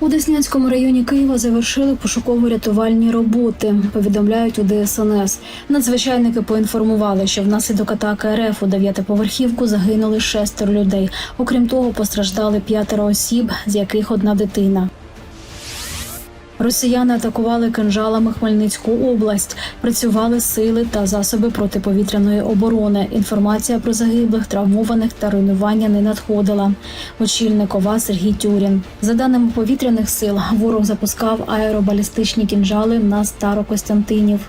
У Деснянському районі Києва завершили пошуково-рятувальні роботи. Повідомляють у ДСНС. Надзвичайники поінформували, що внаслідок атаки РФ у дев'ятиповерхівку загинули шестеро людей. Окрім того, постраждали п'ятеро осіб, з яких одна дитина. Росіяни атакували кинжалами Хмельницьку область. Працювали сили та засоби протиповітряної оборони. Інформація про загиблих, травмованих та руйнування не надходила. Очільник ОВА Сергій Тюрін. За даними повітряних сил, ворог запускав аеробалістичні кінжали на Старокостянтинів.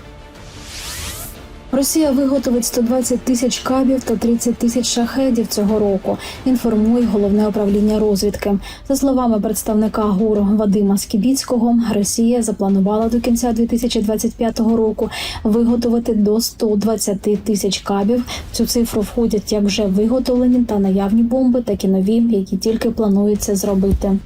Росія виготовить 120 тисяч кабів та 30 тисяч шахедів цього року. Інформує головне управління розвідки. За словами представника ГУР Вадима Скібіцького, Росія запланувала до кінця 2025 року виготовити до 120 тисяч кабів. В цю цифру входять як вже виготовлені та наявні бомби, так і нові, які тільки планується зробити.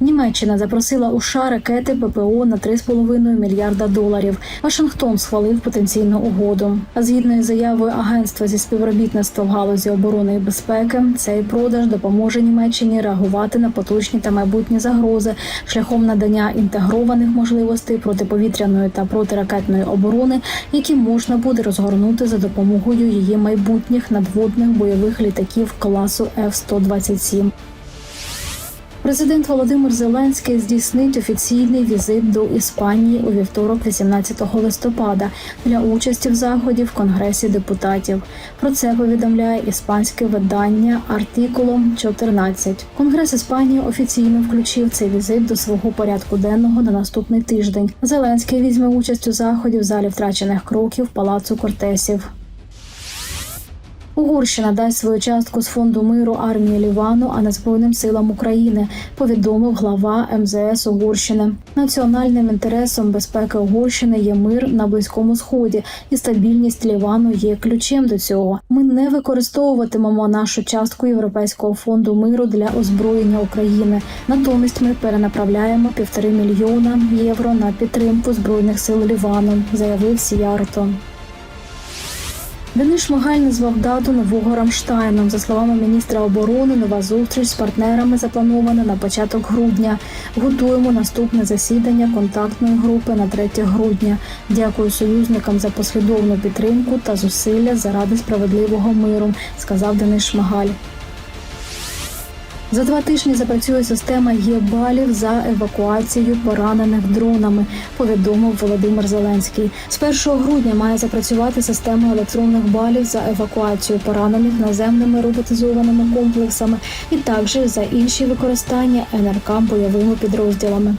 Німеччина запросила у США ракети ППО на 3,5 мільярда доларів. Вашингтон схвалив потенційну угоду. А згідно із заявою агентства зі співробітництва в галузі оборони і безпеки, цей продаж допоможе Німеччині реагувати на поточні та майбутні загрози шляхом надання інтегрованих можливостей протиповітряної та протиракетної оборони, які можна буде розгорнути за допомогою її майбутніх надводних бойових літаків класу F-127. Президент Володимир Зеленський здійснить офіційний візит до Іспанії у вівторок, 18 листопада, для участі в заході в Конгресі депутатів. Про це повідомляє іспанське видання Артикуло 14. Конгрес Іспанії офіційно включив цей візит до свого порядку денного на наступний тиждень. Зеленський візьме участь у заході в залі втрачених кроків Палацу Кортесів. Угорщина дасть свою частку з фонду миру армії Лівану, а не Збройним силам України, повідомив глава МЗС Угорщини. Національним інтересом безпеки Угорщини є мир на близькому сході, і стабільність Лівану є ключем до цього. Ми не використовуватимемо нашу частку Європейського фонду миру для озброєння України. Натомість ми перенаправляємо півтори мільйона євро на підтримку збройних сил Лівану, заявив Сіярто. Денис Шмигаль назвав дату нового Рамштайну. За словами міністра оборони, нова зустріч з партнерами запланована на початок грудня. Готуємо наступне засідання контактної групи на 3 грудня. Дякую союзникам за послідовну підтримку та зусилля заради справедливого миру, сказав Денис Шмигаль. За два тижні запрацює система є-балів за евакуацією поранених дронами. Повідомив Володимир Зеленський. З 1 грудня має запрацювати система електронних балів за евакуацію поранених наземними роботизованими комплексами і також за інші використання НРК бойовими підрозділами.